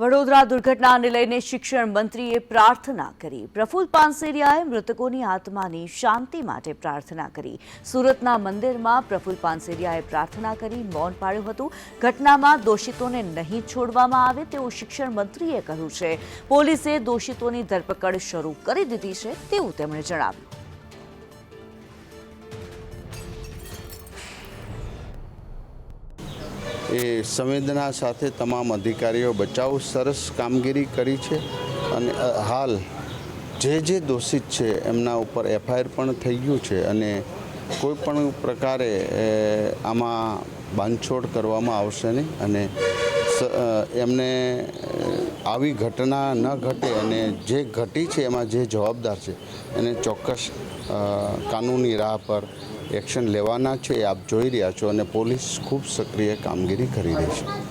વડોદરા દુર્ઘટનાને લઈને શિક્ષણ મંત્રીએ પ્રાર્થના કરી. પ્રફુલ્લ પાનસેરિયાએ મૃતકોની આત્માની શાંતિ માટે પ્રાર્થના કરી. સુરતના મંદિરમાં પ્રફુલ્લ પાનસેરિયાએ પ્રાર્થના કરી મૌન પાળ્યું હતું. ઘટનામાં દોષિતોને નહીં છોડવામાં આવે તેવું શિક્ષણ મંત્રીએ કહ્યું છે. પોલીસે દોષિતોની ધરપકડ શરૂ કરી દીધી છે તેવું તેમણે જણાવ્યું. એ સંવેદના સાથે તમામ અધિકારીઓ બચાવ સરસ કામગીરી કરી છે અને હાલ જે જે દોષિત છે એમના ઉપર એફઆઈઆર પણ થઈ ગયું છે અને કોઈ પણ પ્રકારે આમાં બાંધછોડ કરવામાં આવશે નહીં અને એમને આવી ઘટના ન ઘટે અને જે ઘટી છે એમાં જે જવાબદાર છે એને ચોક્કસ કાનૂની રાહ પર એક્શન લેવાના છે, એ આપ જોઈ રહ્યા છો અને પોલીસ ખૂબ સક્રિય કામગીરી કરી રહી છે.